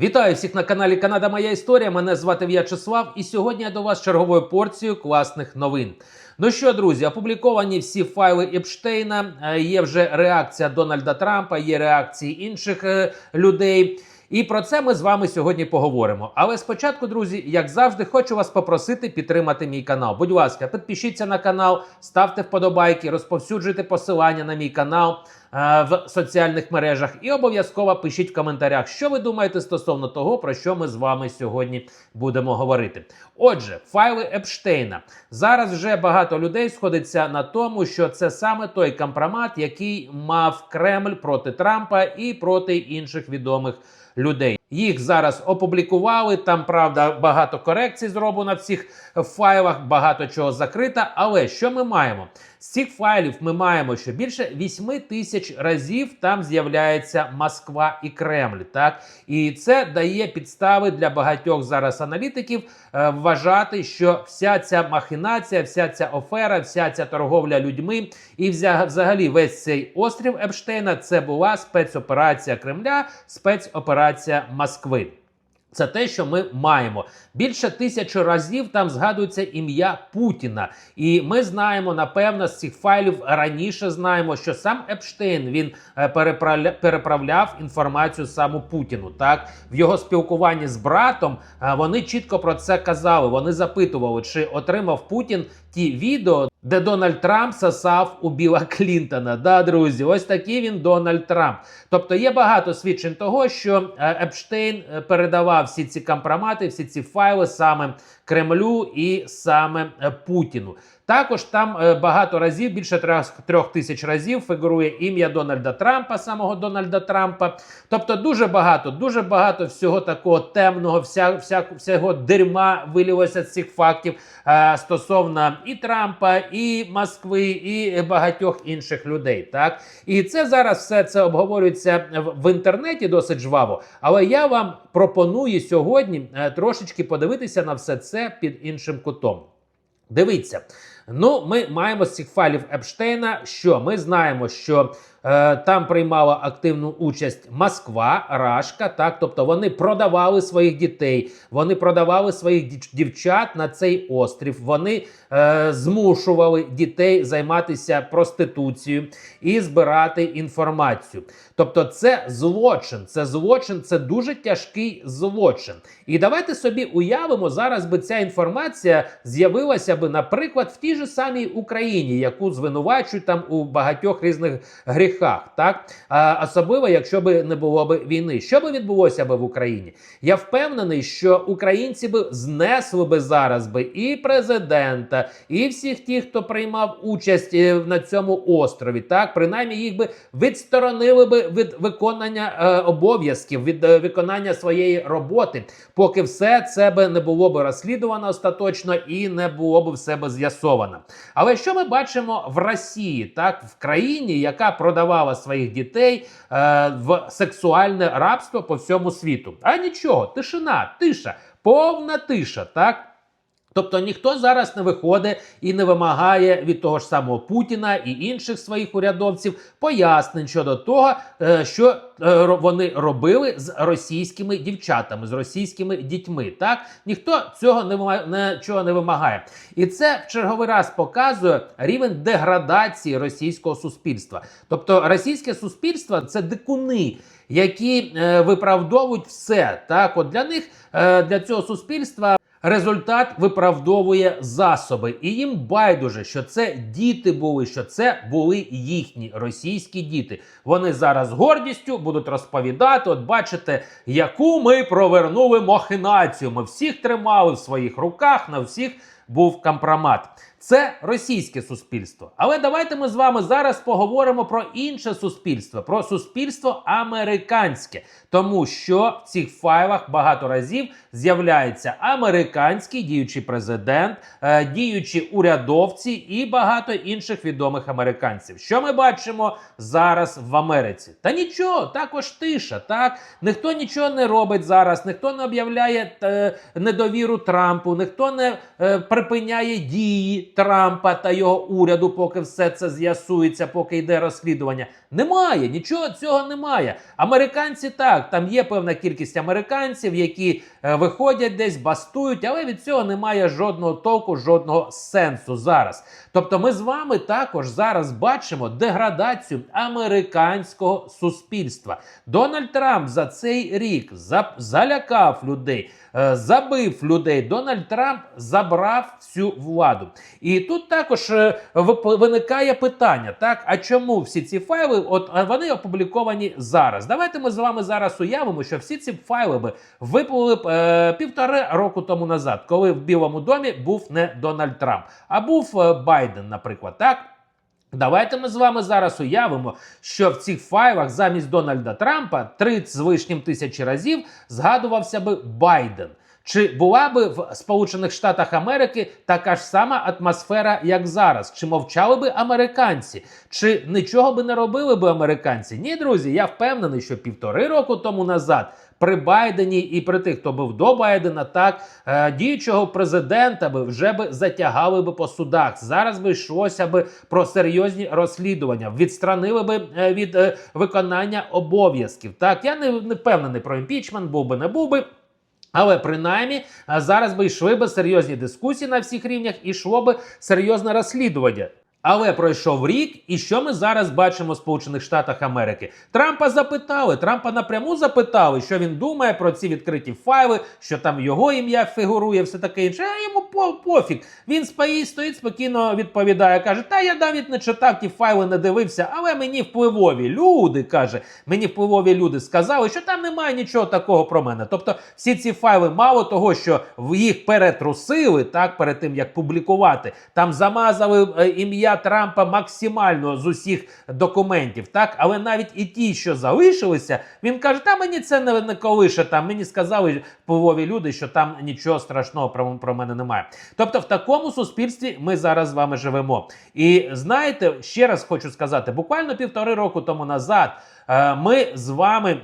Вітаю всіх на каналі Канада Моя Історія. Мене звати В'ячеслав, і сьогодні я до вас черговою порцією класних новин. Ну що, друзі, опубліковані всі файли Епштейна. е, Є вже реакція Дональда Трампа, є реакції інших е, людей. І про це ми з вами сьогодні поговоримо. Але спочатку, друзі, як завжди, хочу вас попросити підтримати мій канал. Будь ласка, підпишіться на канал, ставте вподобайки, розповсюджуйте посилання на мій канал е, в соціальних мережах і обов'язково пишіть в коментарях, що ви думаєте стосовно того, про що ми з вами сьогодні будемо говорити. Отже, файли Епштейна. Зараз вже багато людей сходиться на тому, що це саме той компромат, який мав Кремль проти Трампа і проти інших відомих людей. Їх зараз опублікували. Там правда багато корекцій зроблено в цих файлах, багато чого закрито. Але що ми маємо? З цих файлів ми маємо, що більше 8 тисяч разів там з'являється Москва і Кремль. Так і це дає підстави для багатьох зараз аналітиків е, вважати, що вся ця махінація, вся ця офера, вся ця торговля людьми і взагалі весь цей острів Епштейна це була спецоперація Кремля, спецоперація Москви. Це те, що ми маємо. Більше тисячі разів там згадується ім'я Путіна. І ми знаємо, напевно, з цих файлів раніше знаємо, що сам Епштейн він е, переправляв інформацію саму Путіну. Так, в його спілкуванні з братом е, вони чітко про це казали. Вони запитували, чи отримав Путін ті відео, де Дональд Трамп сосав у Біла Клінтона. Да, друзі, ось такий він Дональд Трамп. Тобто є багато свідчень того, що е, Епштейн е, передавав всі ці компромати, всі ці файли саме Кремлю і саме е, Путіну. Також там е, багато разів, більше трьох, тисяч разів фігурує ім'я Дональда Трампа, самого Дональда Трампа. Тобто дуже багато, дуже багато всього такого темного, вся, вся, всього дерьма вилілося з цих фактів е, стосовно і Трампа, і Москви, і багатьох інших людей. Так і це зараз все це обговорюється в, в інтернеті досить жваво. Але я вам пропоную сьогодні е, трошечки подивитися на все це під іншим кутом. Дивіться, ну ми маємо з цих файлів Епштейна, що ми знаємо, що там приймала активну участь Москва, Рашка. Так, тобто вони продавали своїх дітей, вони продавали своїх дівчат на цей острів. Вони е, змушували дітей займатися проституцією і збирати інформацію. Тобто, це злочин, це злочин, це дуже тяжкий злочин. І давайте собі уявимо, зараз би ця інформація з'явилася би, наприклад, в тій же самій Україні, яку звинувачують там у багатьох різних гріхах, так а, особливо, якщо би не було б війни. Що би відбулося би в Україні? Я впевнений, що українці би знесли би зараз би і президента, і всіх тих, хто приймав участь е, на цьому острові. Так, принаймні їх би відсторонили би від виконання е, обов'язків, від е, виконання своєї роботи, поки все це би не було б розслідувано остаточно і не було б все би з'ясовано. Але що ми бачимо в Росії, так в країні, яка продавала своїх дітей е, в сексуальне рабство по всьому світу? А нічого, тишина, тиша, повна тиша, так. Тобто ніхто зараз не виходить і не вимагає від того ж самого Путіна і інших своїх урядовців пояснень щодо того, е, що е, вони робили з російськими дівчатами, з російськими дітьми. Так ніхто цього не вима- нічого не вимагає, і це в черговий раз показує рівень деградації російського суспільства. Тобто, російське суспільство це дикуни. Які е, виправдовують все так, от для них е, для цього суспільства Результат виправдовує засоби, і їм байдуже, що це діти були, що це були їхні російські діти. Вони зараз з гордістю будуть розповідати: от бачите, яку ми провернули махінацію. Ми всіх тримали в своїх руках, на всіх був компромат. Це російське суспільство. Але давайте ми з вами зараз поговоримо про інше суспільство, про суспільство американське, тому що в цих файлах багато разів з'являється американський діючий президент, е, діючі урядовці і багато інших відомих американців. Що ми бачимо зараз в Америці? Та нічого, також тиша. Так ніхто нічого не робить зараз, ніхто не об'являє е, недовіру Трампу, ніхто не е, припиняє дії Трампа та його уряду, поки все це з'ясується, поки йде розслідування. Немає, нічого цього немає. Американці так, там є певна кількість американців, які виходять десь, бастують, але від цього немає жодного толку, жодного сенсу зараз. Тобто, ми з вами також зараз бачимо деградацію американського суспільства. Дональд Трамп за цей рік залякав людей, е, забив людей. Дональд Трамп забрав всю владу. І тут також е, виникає питання: так, а чому всі ці файли? От е, вони опубліковані зараз. Давайте ми з вами зараз уявимо, що всі ці файли би виплили е, півтора року тому назад, коли в Білому домі був не Дональд Трамп, а був е, Байден, наприклад, так. Давайте ми з вами зараз уявимо, що в цих файлах замість Дональда Трампа 30 з лишнім тисячі разів згадувався би Байден. Чи була би в Сполучених Штатах Америки така ж сама атмосфера, як зараз? Чи мовчали би американці? Чи нічого би не робили би американці? Ні, друзі, я впевнений, що півтори року тому назад. При Байдені і при тих, хто був до Байдена, так е, діючого президента би вже би затягали би по судах. Зараз би йшлося би про серйозні розслідування, відстранили би е, від е, виконання обов'язків. Так я не, не впевнений про імпічмент, був би не був би. Але принаймні зараз би йшли би серйозні дискусії на всіх рівнях, і йшло би серйозне розслідування. Але пройшов рік, і що ми зараз бачимо в Сполучених Штатах Америки? Трампа запитали, Трампа напряму запитали, що він думає про ці відкриті файли, що там його ім'я фігурує, все таке інше. А йому по пофіг. Він стоїть, спокійно відповідає. каже: Та я навіть не читав ті файли, не дивився, але мені впливові люди каже, мені впливові люди сказали, що там немає нічого такого про мене. Тобто, всі ці файли, мало того, що їх перетрусили так перед тим як публікувати, там замазали е, ім'я Трампа максимально з усіх документів, так але навіть і ті, що залишилися, він каже: Та мені це не, не колише. Там мені сказали впливові люди, що там нічого страшного про, про мене немає. Тобто, в такому суспільстві ми зараз з вами живемо. І знаєте, ще раз хочу сказати: буквально півтори року тому назад е, ми з вами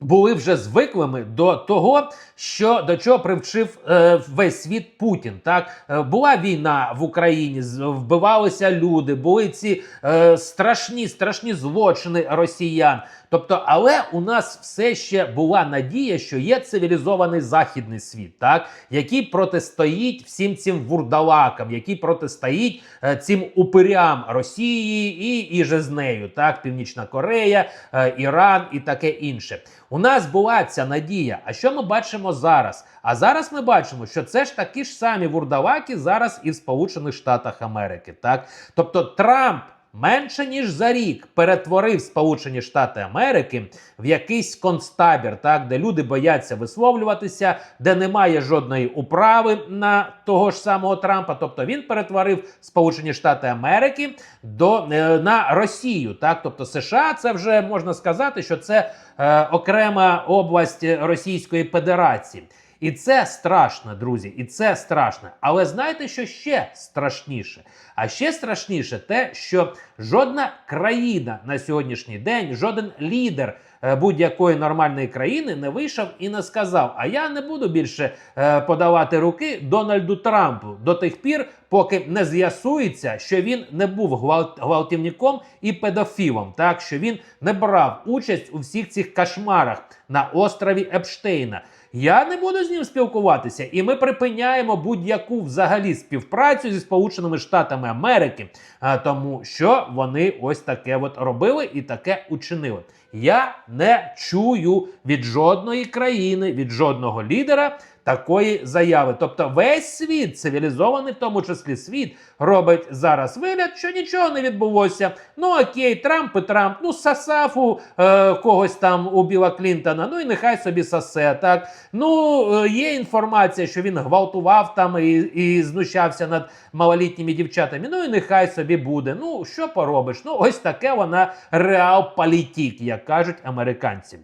були вже звиклими до того, що до чого привчив е, весь світ Путін. Так Е, була війна в Україні, вбивалися люди, були ці е, страшні, страшні злочини росіян. Тобто, але у нас все ще була надія, що є цивілізований західний світ, так який протистоїть всім цим вурдалакам, який протистоїть е, цим упирям Росії і, і же з нею, так, Північна Корея, е, Іран і таке інше. У нас була ця надія. А що ми бачимо зараз? А зараз ми бачимо, що це ж такі ж самі вурдаваки зараз і в Сполучених Штатах Америки. Так, тобто Трамп. Менше ніж за рік перетворив Сполучені Штати Америки в якийсь концтабір, так де люди бояться висловлюватися, де немає жодної управи на того ж самого Трампа. Тобто він перетворив Сполучені Штати Америки до е, на Росію. Так, тобто США, це вже можна сказати, що це е, окрема область Російської Федерації. І це страшно, друзі, і це страшно. Але знаєте, що ще страшніше? А ще страшніше те, що жодна країна на сьогоднішній день, жоден лідер будь-якої нормальної країни не вийшов і не сказав: А я не буду більше е, подавати руки Дональду Трампу до тих пір, поки не з'ясується, що він не був гвалтівником і педофілом, так що він не брав участь у всіх цих кошмарах на острові Епштейна. Я не буду з ним спілкуватися, і ми припиняємо будь-яку взагалі співпрацю зі Сполученими Штатами Америки, а, тому що вони ось таке от робили і таке учинили. Я не чую від жодної країни, від жодного лідера такої заяви. Тобто, весь світ, цивілізований, в тому числі світ, робить зараз вигляд, що нічого не відбулося. Ну окей, Трамп і Трамп, ну сасав у е, когось там у Біла Клінтона, ну і нехай собі сосе. Так ну е, є інформація, що він гвалтував там і, і знущався над малолітніми дівчатами. Ну і нехай собі буде. Ну що поробиш? Ну ось таке вона реал-політік, як кажуть американці.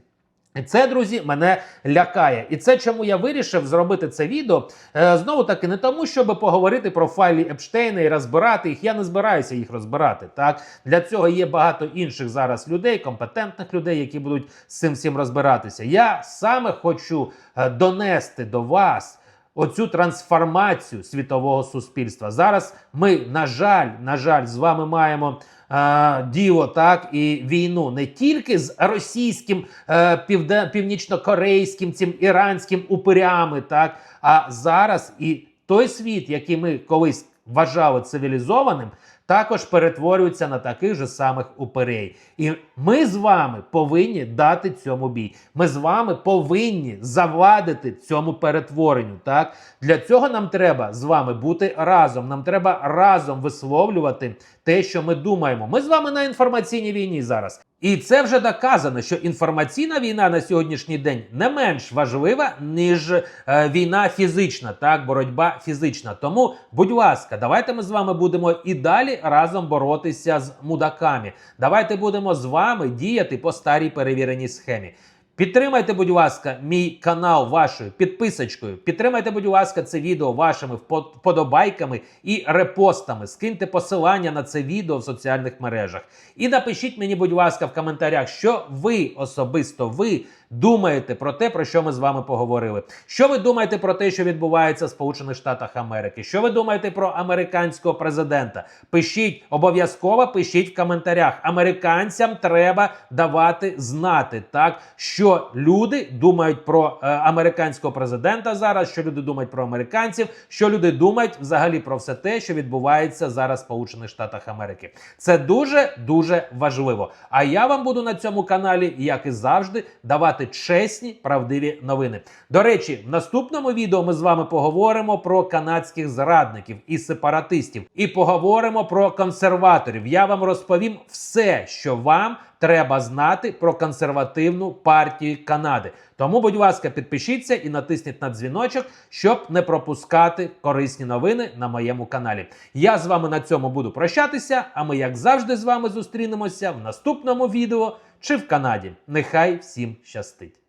І це, друзі, мене лякає. І це чому я вирішив зробити це відео. Е, знову таки, не тому, щоб поговорити про файлі Епштейна і розбирати їх. Я не збираюся їх розбирати. Так для цього є багато інших зараз людей, компетентних людей, які будуть з цим всім розбиратися. Я саме хочу е, донести до вас. Оцю трансформацію світового суспільства зараз ми, на жаль, на жаль, з вами маємо е, діло, так і війну. Не тільки з російським е, півде, північно-корейським, цим іранським упирями, так а зараз і той світ, який ми колись вважали цивілізованим, також перетворюються на таких же самих уперей. І ми з вами повинні дати цьому бій. Ми з вами повинні завадити цьому перетворенню. Так для цього нам треба з вами бути разом. Нам треба разом висловлювати те, що ми думаємо. Ми з вами на інформаційній війні зараз. І це вже доказано, що інформаційна війна на сьогоднішній день не менш важлива, ніж е, війна фізична, так, боротьба фізична. Тому, будь ласка, давайте ми з вами будемо і далі разом боротися з мудаками. Давайте будемо з вами діяти по старій перевіреній схемі. Підтримайте, будь ласка, мій канал вашою підписочкою. Підтримайте, будь ласка, це відео вашими вподобайками і репостами. Скиньте посилання на це відео в соціальних мережах. І напишіть мені, будь ласка, в коментарях, що ви особисто ви думаєте про те, про що ми з вами поговорили. Що ви думаєте про те, що відбувається в Сполучених Штатах Америки? Що ви думаєте про американського президента? Пишіть обов'язково, пишіть в коментарях. Американцям треба давати знати, так що люди думають про е, американського президента зараз, що люди думають про американців, що люди думають взагалі про все те, що відбувається зараз в Сполучених Штатах Америки. Це дуже дуже важливо. А я вам буду на цьому каналі, як і завжди, давати чесні правдиві новини. До речі, в наступному відео ми з вами поговоримо про канадських зрадників і сепаратистів, і поговоримо про консерваторів. Я вам розповім все, що вам треба знати про консервативну партію Канади. Тому, будь ласка, підпишіться і натисніть на дзвіночок, щоб не пропускати корисні новини на моєму каналі. Я з вами на цьому буду прощатися. А ми, як завжди, з вами зустрінемося в наступному відео чи в Канаді. Нехай всім щастить!